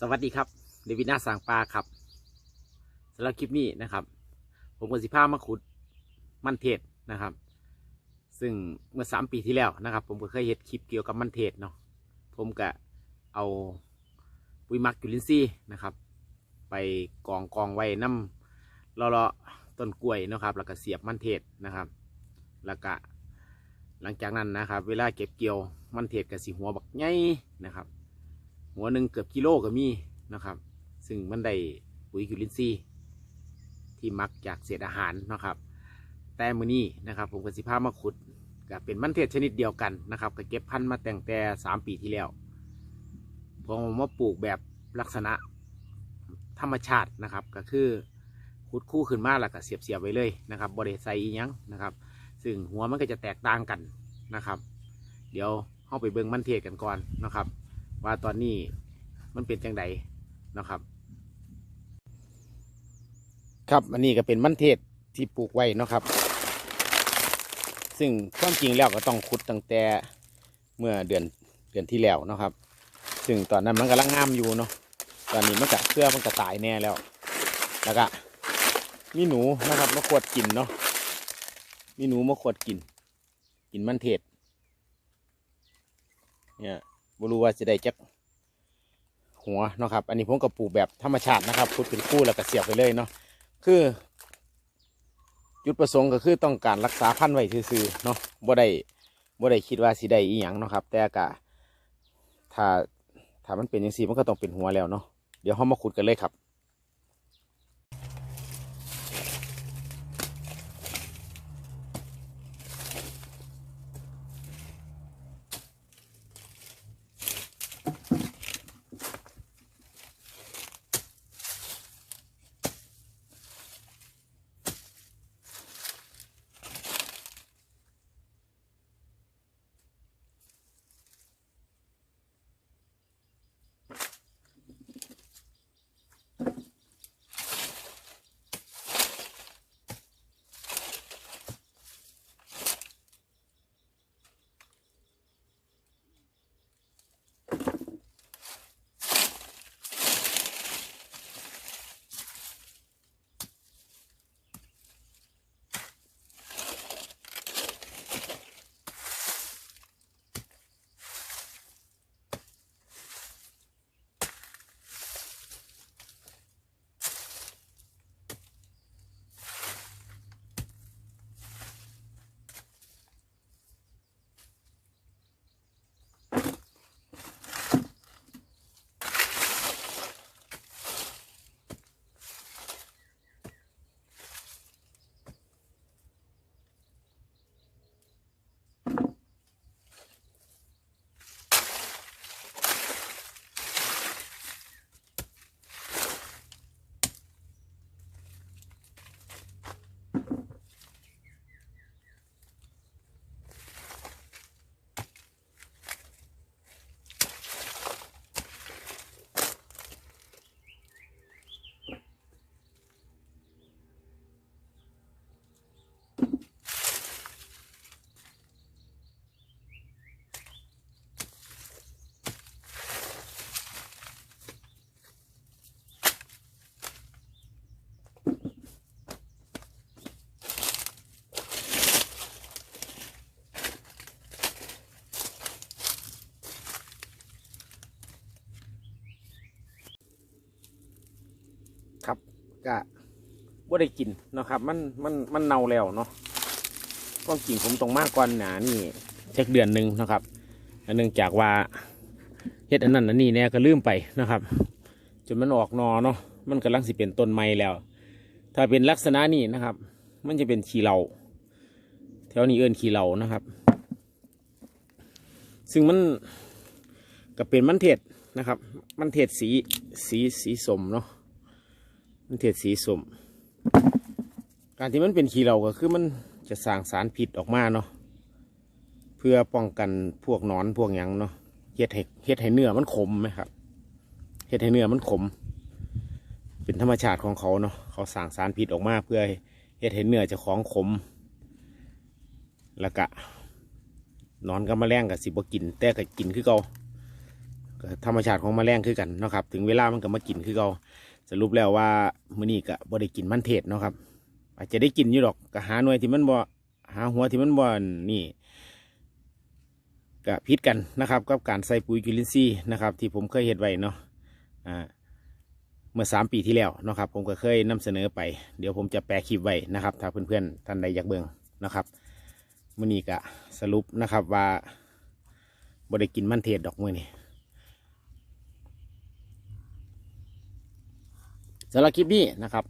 สวัสดีครับเดวิดนาสางปลาครับสำหรับคลิปนี้นะครับ ผมกับสิพามาขุดมันเทศนะครับ ซึ่งเมื่อสามปีที่แล้วนะครับ ผมก็เคยเห็นคลิปเกี่ยวกับมันเทศเนาะผมก็เอาปุ๋ยมักจุลินทรีย์นะครับ ไปกองกองไว้น้ำเลาะๆต้นกล้วยนะครับ แล้วก็เสียบมันเทศนะครับ แล้วก็หลังจากนั้นนะครับ เวลาเก็บเกี่ยวมันเทศกับสีหัวบักใหญ่นะครับ หัวหนึ่งเกือบกิโลก็มีนะครับ ซึ่งมันได้ปุ๋ยจุลินทรีที่มักจากเศษอาหารนะครับ แต่มือนี้นะครับ ผมกับสิพามาขุดก็เป็นมันเทศชนิดเดียวกันนะครับก็เก็บพันธุ์มาแต่งแต่สามปีที่แล้วผมเอามาปลูกแบบลักษณะธรรมชาตินะครับ ก็คือขุดคู่ขึ้นมาแล้วก็เสียบเสียบๆไว้เลยนะครับบริใส่อีหยังนะครับ ซึ่งหัวมันก็จะแตกต่างกันนะครับ เดี๋ยวเข้าไปเบิ่งมันเทศกันก่อนนะครับ ว่าตอนนี้มันเป็นจังไดนะครับ ครับอันนี้ก็เป็นมันเทศที่ปลูกไว้นะครับ ซึ่งความจริงแล้วก็ต้องขุดตั้งแต่เมื่อเดือนเดือนที่แล้วนะครับ ซึ่งตอนนั้นมันกำลังงามอยู่เนาะตอนนี้มันก็เครือมันก็ตายแน่แล้ว แล้วก็มีหนูนะครับมาขวดกินเนาะมีหนูมาขวดกิน กินมันเทศเนี่ย บรู้ว่าจะได้จักหัวเนาะครับ อันนี้ผมก็ปลูกแบบธรรมชาตินะครับพุดเป็นคู่แล้วก็เสียบไปเลยเนาะคือจุดประสงค์ก็คือต้องการรักษาพันธุ์ไว้ซื่อๆเนาะบ่ได้บ่ได้คิดว่าสิได้อีหยังเนาะครับ แต่กะถ้าถ้ามันเป็นอย่างสีมันก็ต้องเป็นหัวแล้วเนาะเดี๋ยวเขามาขุดกันเลยครับ ครับก็บ่ได้กินนะครับ มันมันมันเน่าแล้วเนาะความจริงผมต้องมากกว่าหนานี่เช็คเดือนหนึ่งนะครับอันเนื่องจากว่าเฮ็ดอันนั้นอันนี้เนี่ยก็ลืมไปนะครับ จนมันออกนอเนาะมันกำลังสิเป็นต้นไม้แล้ว ถ้าเป็นลักษณะนี้นะครับ มันจะเป็นขี้เหล่าแถวนี้เอิ้นขี้เหล่านะครับ ซึ่งมันก็เป็นมันเทศนะครับ มันเทศสีสีสีสมเนาะ มันเทศสีสมการที่มันเป็นขี้เหล่าก็คือมันจะสร้างสารพิษออกมาเนาะเพื่อป้องกันพวกนอนพวกหยังเนาะเฮ็ดให้เฮ็ดให้เนื้อมันขมไหมครับเฮ็ดให้เนื้อมันขม เป็นธรรมชาติของเขาเนาะเขาสร้างสารพิษออกมาเพื่อเฮ็ดให้เนื้อจะของขม แล้วก็นอนกับแมลงกับสิบกิน แต่ก็กินคือเก่าธรรมชาติของแมลงคือกันนะครับ ถึงเวลามันก็มากินคือเรา สรุปแล้วว่ามื้อนี้ก็บ่ได้กินมันเทศเนาะครับ อาจจะได้กินอยู่ดอกก็หาหน่วยที่มันบ่หาหัวที่มันบ่นี่ก็พิดกันนะครับ กับการใส่ปุ๋ยจุลินทรีย์นะครับ ที่ผมเคยเห็ดไว้เนาะอ่าเมื่อสามปีที่แล้วเนาะครับ ผมก็เคยนำเสนอไป เดี๋ยวผมจะแปะคลิปไว้นะครับ ถ้าเพื่อนๆท่านใดอยากเบิ่งนะครับมื้อนี้ก็สรุปนะครับว่าบ่ได้กินมันเทศดอกมื้อนี้ สำหรับคลิปนี้นะครับ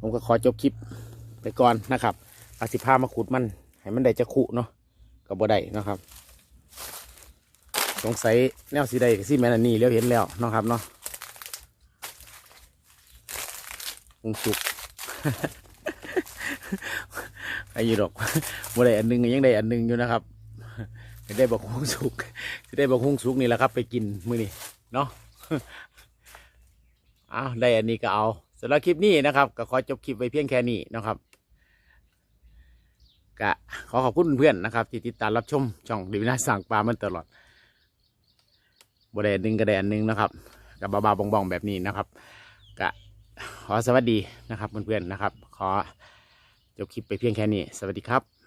ผมก็ขอจบคลิปไปก่อนนะครับอาสิพามาขุดมัน ให้มันได้จะขุเนาะก็บ่ได้นะครับ สงสัยแนวสีใดกับสีแมนอันนี้เลี้ยวเห็นแล้วนะครับเนาะคงสุกไอ้ยี่ดอกบ่ได้อันหนึงยังได้อันหนึงอยู่นะครับจะได้บอกคงสุกจะได้บอกคงสุกนี่แหละครับ ไปกินมื้อนี้เนาะ เอาได้อันนี้ก็เอาสำหรับคลิปนี้นะครับ ก็ขอจบคลิปไว้เพียงแค่นี้นะครับก็ขอขอบคุณเพื่อนนะครับ ที่ติดตามรับชมช่องดีวินาสั่งปลามันตลอดบด้อันหนึ่งก็ได้อันหนึ่งนะครับกับบาๆบองๆแบบนี้นะครับก็ขอสวัสดีนะครับเพื่อนๆนะครับ ขอจบคลิปไปเพียงแค่นี้ สวัสดีครับ